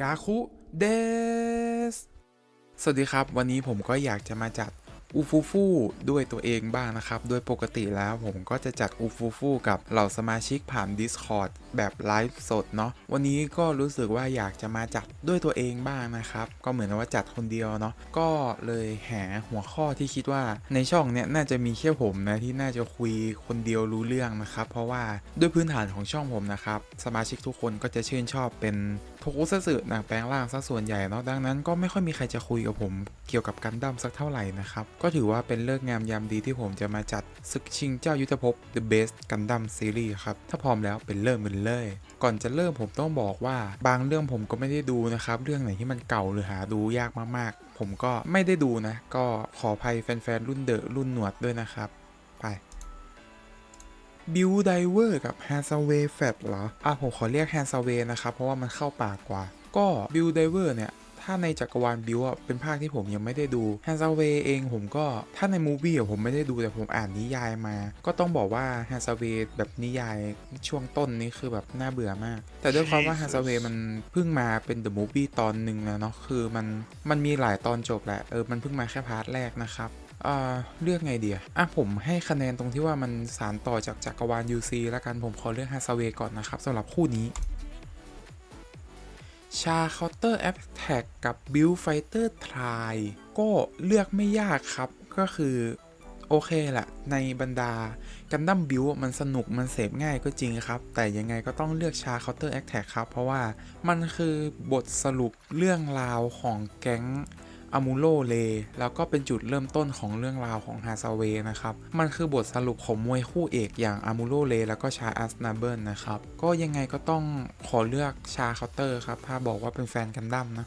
กาคุเดสสวัสดีครับ วันนี้ผมก็อยากจะมาจัดอูฟูฟูด้วยตัวเองบ้างนะครับ โดยปกติแล้วผมก็จะจัดอูฟูฟูกับเหล่าสมาชิกผ่าน Discord แบบไลฟ์สดเนาะวันนี้ก็รู้สึกว่าอยากจะมาจัดด้วยตัวเองบ้างนะครับ ก็เหมือนว่าจัดคนเดียวเนาะก็เลยแหาหัวข้อที่คิดว่าในช่องเนี้ยน่าจะมีแค่ผมนะที่น่าจะคุยคนเดียวรู้เรื่องนะครับ เพราะว่าด้วยพื้นฐานของช่องผมนะครับ สมาชิกทุกคนก็จะชื่นชอบเป็น โทคุซัตสึหนังแปลงร่างซะส่วนใหญ่เนาะดังนั้นก็ไม่ค่อยมีใครจะคุยกับผมเกี่ยวกับกันดั้มสักเท่าไหร่นะครับ ก็ถือว่าเป็นเลิกงามยามดีที่ผมจะมาจัดศึกชิงเจ้ายุทธภพ The Best Gundam Series ครับ ถ้าพร้อมแล้วเป็นเริ่มกันเลย ก่อนจะเริ่มผมต้องบอกว่า บางเรื่องผมก็ไม่ได้ดูนะครับ เรื่องไหนที่มันเก่าหรือหาดูยากมากๆ ผมก็ไม่ได้ดูนะ ก็ขออภัยแฟนๆรุ่นเดอะรุ่นหนวดด้วยนะครับ ไป บิวไดเวอร์กับแฮนซ w เวย์แฟตเหรอ อะผมขอเรียกแฮนซ w เวย์นะครับ เพราะว่ามันเข้าปากกว่า ก็บิวไดเวอร์เนี่ยถ้าในจักรวาลบิวอะเป็นภาคที่ผมยังไม่ได้ดูแฮนซ w เวย์เองผมก็ถ้าในมูฟี่อะผมไม่ได้ดูแต่ผมอ่านนิยายมา ก็ต้องบอกว่าแฮนซ w เวย์แบบนิยายช่วงต้นนี้คือแบบน่าเบื่อมาก แต่ด้วยความว่าแฮนซ w เวย์มันเพิ่งมาเป็นเดอะมูฟี่ตอนหนึ่งนะเนาะคือมันมันมีหลายตอนจบแหละเออมันเพิ่งมาแค่พาร์ทแรกนะครับอ่า เลือกไงเดียอะผมให้คะแนนตรงที่ว่ามันสารต่อจากจักรวาล UC แล้วกันผมขอเลือกฮาซาเวก่อนนะครับสำหรับคู่นี้ชาเคาน์เตอร์แอ t แท็กกับบิลไฟเตอร์ทรายก็เลือกไม่ยากครับก็คือ โอเคแหละในบรรดากันดั้มบิวมันสนุกมันเสพง่ายก็จริงครับ แต่ยังไงก็ต้องเลือกชาเคาน์เตอร์แอ t แท็กครับ เพราะว่ามันคือบทสรุปเรื่องราวของแก๊ง อามูโลเลแล้วก็เป็นจุดเริ่มต้นของเรื่องราวของฮาซาเวนะครับ มันคือบทสรุปของมวยคู่เอกอย่างอามูโลเลแล้วก็ชาอัสนาเบิลนะครับ ก็ยังไงก็ต้องขอเลือกชาเคาน์เตอร์ครับ ถ้าบอกว่าเป็นแฟนกันดั้มนะ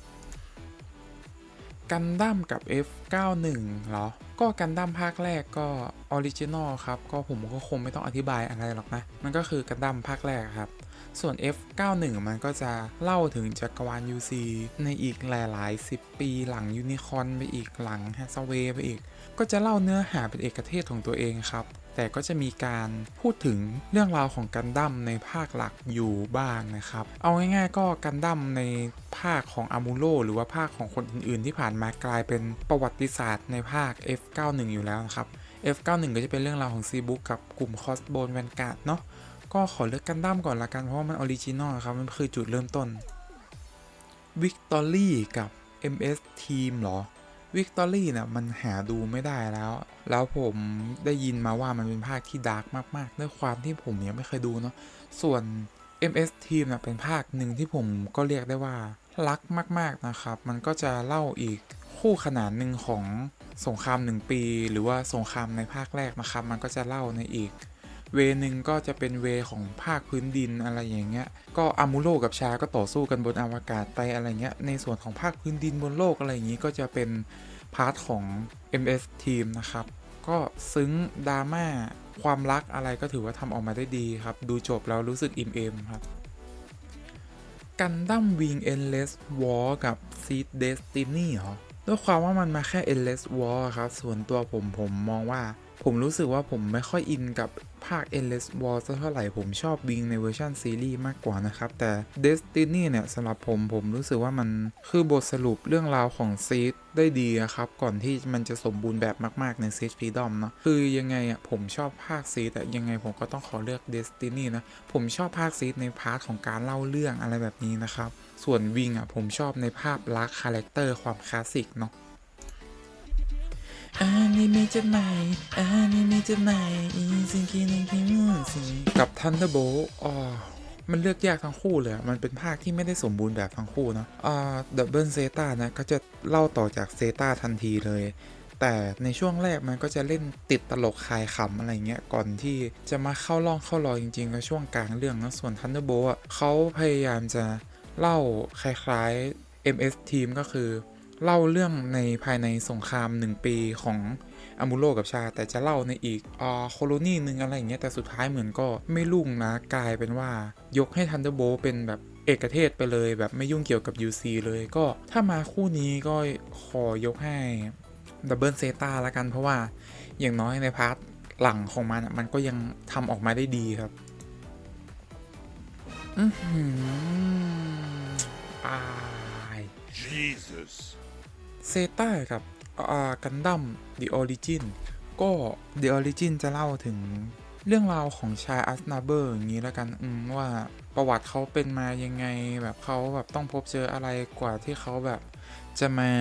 กันดั้มกับ F91 เหรอ ก็กันดั้มภาคแรกก็ออริจินอลครับ ก็ผมก็คงไม่ต้องอธิบายอะไรหรอกนะ มันก็คือกันดั้มภาคแรกครับ ส่วน F91 มันก็จะเล่าถึงจักรวาล UC ในอีกหลายๆ 10 ปีหลังยูนิคอนไปอีกหลังแฮสเวไปอีก ก็จะเล่าเนื้อหาเป็นเอกเทศของตัวเองครับ แต่ก็จะมีการพูดถึงเรื่องราวของกันดั้มในภาคหลักอยู่บ้างนะครับ เอาง่ายๆก็กันดั้มในภาคของอามูโ o หรือว่าภาคของคนอื่นๆ ที่ผ่านมากลายเป็นประวัติศาสตร์ในภาค F91 อยู่แล้วนะครับ F91 ก็จะเป็นเรื่องราวของซีบุ๊กกับกลุ่มคอสโบนแวนการ์ดเนาะ ก็ขอเลือกกันดั้มก่อนละกัน เพราะว่ามันออริจินอลครับ มันคือจุดเริ่มต้นวิกตอรี่กับ MS Team เหรอวิกตอรี่เนี่ยมันหาดูไม่ได้แล้ว แล้วผมได้ยินมาว่ามันเป็นภาคที่ดาร์กมากๆ ด้วยความที่ผมยังไม่เคยดูเนาะ ส่วน MS Team น่ะเป็นภาคหนึ่งที่ผมก็เรียกได้ว่า รักมากๆนะครับ มันก็จะเล่าอีกคู่ขนานหนึ่งของสงครามหนึ่งปี หรือว่าสงครามในภาคแรกนะครับ มันก็จะเล่าในอีก เวหนึ่งก็จะเป็นเวของภาคพื้นดินอะไรอย่างเงี้ย ก็อามูโรกับชาก็ต่อสู้กันบนอวกาศไปอะไรเงี้ย ในส่วนของภาคพื้นดินบนโลกอะไรอย่างงี้ก็จะเป็นพาร์ทของ MS Team นะครับ ก็ซึ้งดราม่าความรักอะไรก็ถือว่าทำออกมาได้ดีครับ ดูจบแล้วรู้สึกอิ่มเอมครับกันดั้มวิง Endless War กับ Seed Destiny เหรอด้วยความว่ามันมาแค่ Endless War ครับ ส่วนตัวผมผมมองว่า ผมรู้สึกว่าผมไม่ค่อยอินกับภาค Endless War สักเท่าไหร่ผมชอบวิงในเวอร์ชันซีรีส์มากกว่านะครับ แต่ Destiny เนี่ยสำหรับผมผมรู้สึกว่ามันคือบทสรุปเรื่องราวของ Seed ได้ดีครับ ก่อนที่มันจะสมบูรณ์แบบมาก ๆ ใน Seed Freedom เนาะคือยังไงอะผมชอบภาค Seed แต่ยังไงผมก็ต้องขอเลือก Destiny นะ ผมชอบภาค Seed ในพาร์ทของการเล่าเรื่องอะไรแบบนี้นะครับ ส่วนวิงอะผมชอบในภาพลักษณ์คาแรคเตอร์ความคลาสสิกเนาะ อนนี้มจุไหนอนนี้มจุไหนอีซิงกินิกิมุสิกับทันเดอร์โบอ๋อมันเลือกยากทั้งคู่เลย มันเป็นภาคที่ไม่ได้สมบูรณ์แบบทั้งคู่เนาะอ่าดับเบิลเซตานะก็จะเล่าต่อจากเซตาทันทีเลย แต่ในช่วงแรกมันก็จะเล่นติดตลกคลายขำอะไรเงี้ย ก่อนที่จะมาเข้าล่องเข้ารอจริงๆก็ช่วงกลางเรื่องนะส่วนทันเดอร์โบอะเขาพยายามจะเล่าคล้ายๆ MS Team ก็คือ เล่าเรื่องในภายในสงคราม 1 ปีของอามูโรกับชา แต่จะเล่าในอีกอ่าโคโลนีหนึ่งอะไรอย่างเงี้ยแต่สุดท้ายเหมือนก็ไม่รุ่งนะกลายเป็นว่ายกให้ทันเดอร์โบเป็นแบบเอกเทศไปเลยแบบไม่ยุ่งเกี่ยวกับ UC เลยก็ถ้ามาคู่นี้ก็ขอยกให้ดับเบิลเซตาละกันเพราะว่าอย่างน้อยในพาร์ทหลังของมันมันก็ยังทำออกมาได้ดีครับอือหืออา Jesus. เซต้ากับอ่ากันดั้ม The Origin ก็ The Origin จะเล่าถึงเรื่องราวของชายอัสนาเบอร์อย่างนี้แล้วกันอืมว่าประวัติเขาเป็นมายังไงแบบเขาแบบต้องพบเจออะไรกว่าที่เขาแบบจะมา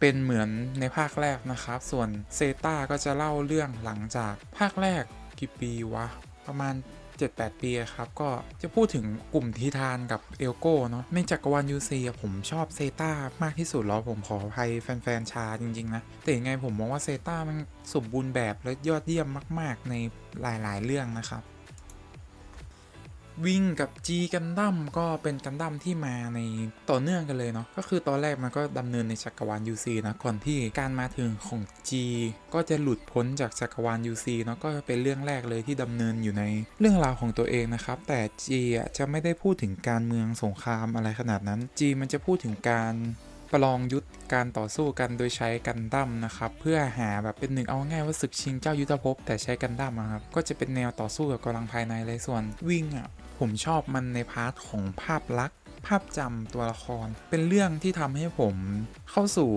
เป็นเหมือนในภาคแรกนะครับ ส่วนเซต้าก็จะเล่าเรื่องหลังจากภาคแรกกี่ปีวะ ประมาณ 7-8 ปีครับ ก็จะพูดถึงกลุ่มทีทานกับเอลโก้เนาะในจักรวาลยูซีผมชอบเซตามากที่สุดแล้วผมขออภัยแฟนๆชาจริง ๆ นะ แต่ยังไงผมมองว่าเซตามันสมบูรณ์แบบและยอดเยี่ยมมาก ๆ ในหลายๆ เรื่องนะครับ วิงกับ G กันดั้มก็เป็นกันดั้มที่มาในต่อเนื่องกันเลยเนาะก็คือตอนแรกมันก็ดำเนินในจักรวาล UC นะก่อนที่การมาถึงของ G ก็จะหลุดพ้นจากจักรวาล UC เนาะก็เป็นเรื่องแรกเลยที่ดำเนินอยู่ในเรื่องราวของตัวเองนะครับ แต่ G อะจะไม่ได้พูดถึงการเมืองสงครามอะไรขนาดนั้น G มันจะพูดถึงการประลองยุทธการต่อสู้กันโดยใช้กันดั้มนะครับ เพื่อหาแบบเป็นหนึ่งเอาง่ายว่าศึกชิงเจ้ายุทธภพแต่ใช้กันดั้มอะครับก็จะเป็นแนวต่อสู้กับกำลังภายในเลยส่วนวิ่งอะ ผมชอบมันในพาร์ทของภาพลักษณ์ ภาพจำตัวละคร เป็นเรื่องที่ทำให้ผมเข้าสู่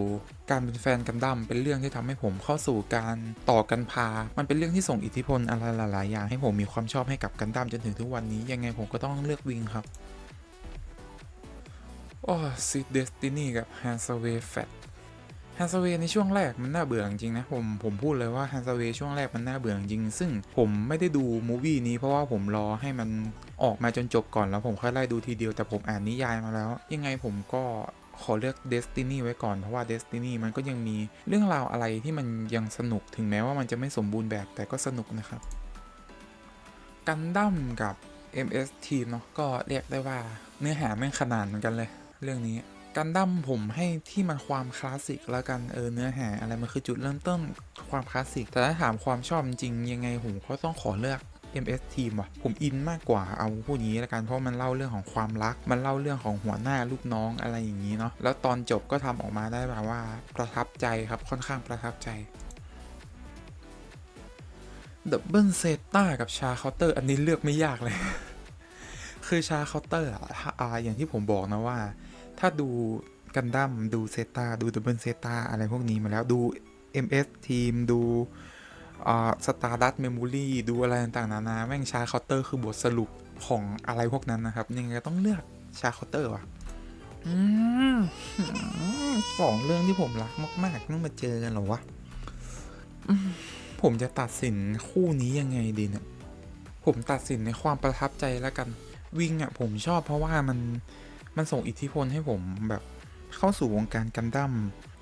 การเป็นแฟนกันดั้มเป็นเรื่องที่ทำให้ผมเข้าสู่การต่อกันพา มันเป็นเรื่องที่ส่งอิทธิพลอะไรหลายๆอย่างให้ผมมีความชอบให้กับกันดั้มจนถึงทุกวันนี้ยังไงผมก็ต้องเลือกวิงครับโอ้ซิเดสตินีกับฮัน s เวย์แฟต ฮัน s เวย์ในช่วงแรกมันน่าเบื่อจริงนะผมผมพูดเลยว่าฮัน s เวย์ช่วงแรกมันน่าเบื่อจริง ซึ่งผมไม่ได้ดูมูวี่นี้เพราะว่าผมรอให้มันออกมาจนจบก่อนแล้วผมค่อยไล่ดูทีเดียวแต่ผมอ่านนิยายมาแล้ว ยังไงผมก็ขอเลือก Destiny ไว้ก่อนเพราะว่า Destiny มันก็ยังมีเรื่องราวอะไรที่มันยังสนุกถึงแม้ว่ามันจะไม่สมบูรณ์แบบแต่ก็สนุกนะครับกันดั้มกับ MS Team เนาะก็เรียกได้ว่าเนื้อหาแม่งขนาดเหมือนกันเลย เรื่องนี้ กันดั้มผมให้ที่มันความคลาสสิกแล้วกันเออเนื้อหาอะไรมันคือจุดเริ่มต้นความคลาสสิก แต่ถ้าถามความชอบจริงยังไงผมก็ต้องขอเลือก MS Team ว่ะ ผมอินมากกว่าเอาพูดงนี้ละกันเพราะมันเล่าเรื่องของความรัก มันเล่าเรื่องของหัวหน้าลูกน้องอะไรอย่างนี้เนาะแล้วตอนจบก็ทำออกมาได้แบบว่าประทับใจครับค่อนข้างประทับใจดับเบิลเซต้ากับชาเคาน์เตอร์ อันนี้เลือกไม่ยากเลย คือชาเคาน์เตอร์อะถ้าอ่าอย่างที่ผมบอกนะว่า ถ้าดูกันดั้มดูเซตาดูดับเบิลเซตาอะไรพวกนี้มาแล้วดู MS ทีมดูสตาร์ดัตเมมโมรี่ดูอะไรต่างๆนานาแม่งชาคาเตอร์คือบทสรุปของอะไรพวกนั้นนะครับ ยังไงก็ต้องเลือกชาคาเตอร์ว่ะสองเรื่องที่ผมรักมากๆต้องมาเจอกันเหรอวะ ผมจะตัดสินคู่นี้ยังไงดีเนี่ย ผมตัดสินในความประทับใจแล้วกัน วิงอะผมชอบเพราะว่ามัน มันส่งอิทธิพลให้ผมแบบเข้าสู่วงการกันดั้ม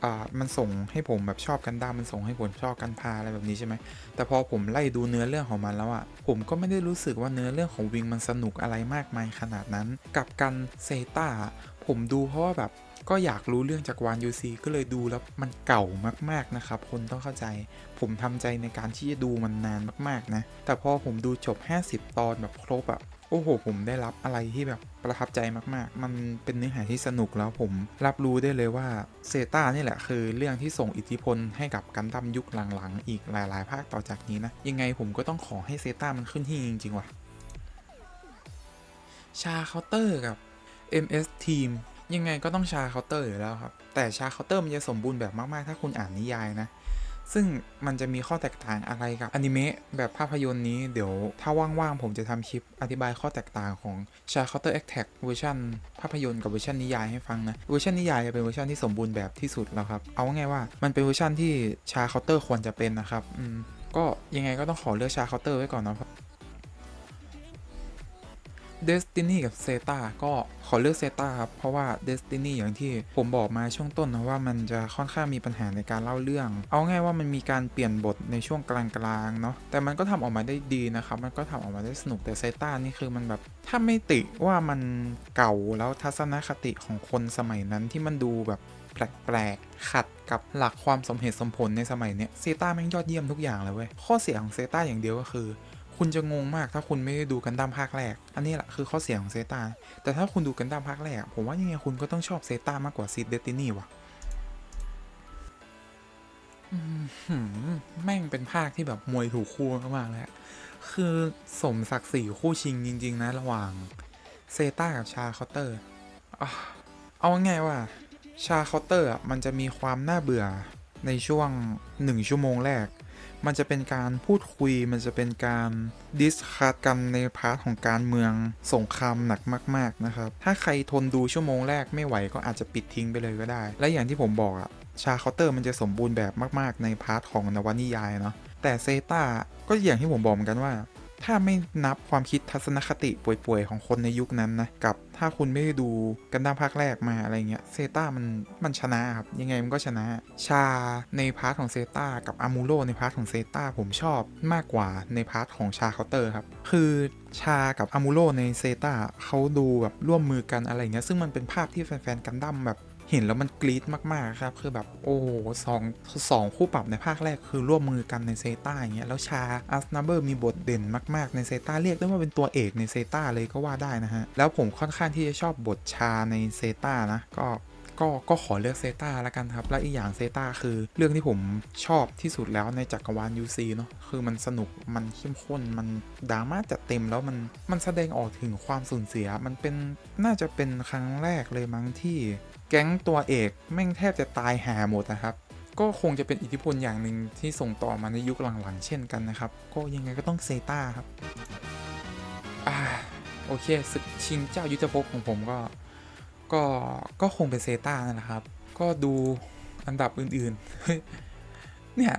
อ่ามันส่งให้ผมแบบชอบกันดั้มมันส่งให้ผมชอบกันพาอะไรแบบนี้ใช่ไหมแต่พอผมไล่ดูเนื้อเรื่องของมันแล้วอะผมก็ไม่ได้รู้สึกว่าเนื้อเรื่องของวิงมันสนุกอะไรมากมายขนาดนั้น กับกันเซตาผมดูเพราะว่าแบบก็อยากรู้เรื่องจากวานยูซีก็เลยดูแล้วมันเก่ามากๆนะครับ คนต้องเข้าใจ ผมทำใจในการที่จะดูมันนานมากๆนะ แต่พอผมดูจบ 50 ตอนแบบครบอะโอ้โห ผมได้รับอะไรที่แบบประทับใจมากๆ มันเป็นเนื้อหาที่สนุกแล้วผมรับรู้ได้เลยว่าเซตานี่แหละคือเรื่องที่ส่งอิทธิพลให้กับกันดั้มยุคหลังๆ อีกหลายๆ ภาคต่อจากนี้นะ ยังไงผมก็ต้องขอให้เซตามันขึ้นที่จริงๆว่ะ ชาเคาน์เตอร์กับ MS Team ยังไงก็ต้องชาเคาน์เตอร์อยู่แล้วครับ แต่ชาเคาน์เตอร์มันจะสมบูรณ์แบบมากๆ ถ้าคุณอ่านนิยายนะ ซึ่งมันจะมีข้อแตกต่างอะไรกับอนิเมะแบบภาพยนตร์นี้เดี๋ยวถ้าว่างๆผมจะทำคลิปอธิบายข้อแตกต่างของชาเคาน์เตอร์แอคแท็กเวอร์ชันภาพยนตร์กับเวอร์ชันนิยายให้ฟังนะ เวอร์ชันนิยายจะเป็นเวอร์ชันที่สมบูรณ์แบบที่สุดแล้วครับ เอาง่ายว่ามันเป็นเวอร์ชันที่ชาเคาน์เตอร์ควรจะเป็นนะครับ อืม ก็ยังไงก็ต้องขอเลือกชาเคาน์เตอร์ไว้ก่อนนะ เนาะ Destiny กับ Zeta ก็ขอเลือก Zeta ครับ เพราะว่า Destiny อย่างที่ผมบอกมาช่วงต้นนะว่ามันจะค่อนข้างมีปัญหาในการเล่าเรื่อง เอาง่ายว่ามันมีการเปลี่ยนบทในช่วงกลางๆเนาะแต่มันก็ทำออกมาได้ดีนะครับ มันก็ทำออกมาได้สนุกแต่ Zeta นี่คือมันแบบถ้าไม่ติว่ามันเก่าแล้วทัศนคติของคนสมัยนั้นที่มันดูแบบแปลกๆ ขัดกับหลักความสมเหตุสมผลในสมัยเนี้ย Zeta แม่งยอดเยี่ยมทุกอย่างเลยเว้ย ข้อเสียของ Zeta อย่างเดียวก็คือ คุณจะงงมากถ้าคุณไม่ได้ดูกันดั้มภาคแรก อันนี้แหละคือข้อเสียของเซตาแต่ถ้าคุณดูกันดั้มภาคแรก ผมว่ายังไงคุณก็ต้องชอบเซตามากกว่าซีดเดตินี่ว่ะแม่งเป็นภาคที่แบบมวยถูกคู่มากๆเลยอะคือสมศักดิ์ศรีคู่ชิงจริง ๆ นะ ระหว่างเซตากับชาคาน์เตอร์ เอาง่ายว่าชาคาน์เตอร์มันจะมีความน่าเบื่อในช่วง 1 ชั่วโมงแรก มันจะเป็นการพูดคุย มันจะเป็นการดิสคัตกันในพาร์ทของการเมืองสงครามหนักมาก ๆ นะครับ ถ้าใครทนดูชั่วโมงแรกไม่ไหวก็อาจจะปิดทิ้งไปเลยก็ได้ และอย่างที่ผมบอกอะชาเคาน์เตอร์มันจะสมบูรณ์แบบมาก ๆ ในพาร์ทของนวนิยายเนาะแต่เซตาก็อย่างที่ผมบอกเหมือนกันว่า ถ้าไม่นับความคิดทัศนคติป่วยๆ ของคนในยุคนั้นนะ กับถ้าคุณไม่ได้ดูกันดั้มภาคแรกมาอะไรเงี้ยเซตามันมันชนะครับ ยังไงมันก็ชนะ ชาในพาร์ทของเซตากับอามูโรในพาร์ทของเซตาผมชอบมากกว่าในพาร์ทของชาเคาน์เตอร์ครับ คือชากับอามูโรในเซตาเขาดูแบบร่วมมือกันอะไรเงี้ยซึ่งมันเป็นภาพที่แฟนๆกันดั้มแบบ เห็นแล้วมันกรี๊ดมากๆครับ คือแบบโอ้โหสองสองคู่ปรับในภาคแรกคือร่วมมือกันในเซตาอย่างเงี้ยแล้วชาอัสนาเบอร์มีบทเด่นมากๆในเซตาเรียกได้ว่าเป็นตัวเอกในเซตาเลยก็ว่าได้นะฮะ แล้วผมค่อนข้างที่จะชอบบทชาในเซตานะก็ก็ก็ขอเลือกเซตาล้วกันครับ และอีกอย่างเซตาคือเรื่องที่ผมชอบที่สุดแล้วในจักรวาล UC เนาะคือมันสนุกมันเข้มข้นมันดราม่าจัดเต็มแล้วมันมันแสดงออกถึงความสูญเสีย มันเป็นน่าจะเป็นครั้งแรกเลยมั้งที่ แก๊งตัวเอกแม่งแทบจะตายหาหมดนะครับ ก็คงจะเป็นอิทธิพลอย่างหนึ่งที่ส่งต่อมาในยุคหลังๆ เช่นกันนะครับ ก็ยังไงก็ต้องเซตาครับอ่าโอเคศึกชิงเจ้ายุทธภพของผมก็ ก็ก็คงเป็นเซตานั่นแหละครับ ก็ดูอันดับอื่นๆ เนี่ย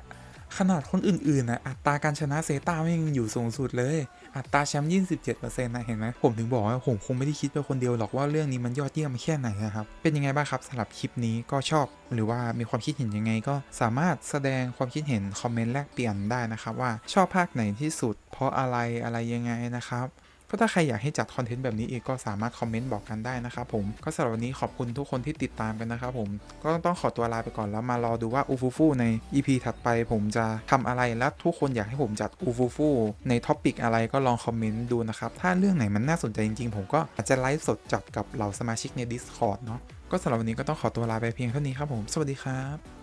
ขนาดคนอื่นๆนะอัตราการชนะเซตาไม่ยังอยู่สูงสุดเลย อัตราแชมป์27%นะเห็นไหมผมถึงบอกว่าผมคงไม่ได้คิดไปคนเดียวหรอกว่าเรื่องนี้มันยอดเยี่ยมแค่ไหนนะครับเป็นยังไงบ้างครับสำหรับคลิปนี้ก็ชอบหรือว่ามีความคิดเห็นยังไงก็สามารถแสดงความคิดเห็นคอมเมนต์แลกเปลี่ยนได้นะครับว่าชอบภาคไหนที่สุด เพราะอะไรอะไรยังไงนะครับ ก็ถ้าใครอยากให้จัดคอนเทนต์แบบนี้อีกก็สามารถคอมเมนต์บอกกันได้นะครับผมก็สำหรับวันนี้ขอบคุณทุกคนที่ติดตามกันนะครับผมก็ต้องขอตัวลาไปก่อนแล้วมารอดูว่าอูฟูฟูใน EP ถัดไปผมจะทำอะไรและทุกคนอยากให้ผมจัดอูฟูฟูในท็อปิกอะไรก็ลองคอมเมนต์ดูนะครับ ถ้าเรื่องไหนมันน่าสนใจจริงๆ ผมก็อาจจะไลฟ์สดจัดกับเหล่าสมาชิกใน Discord เนาะก็สำหรับวันนี้ก็ต้องขอตัวลาไปเพียงเท่านี้ครับผม สวัสดีครับ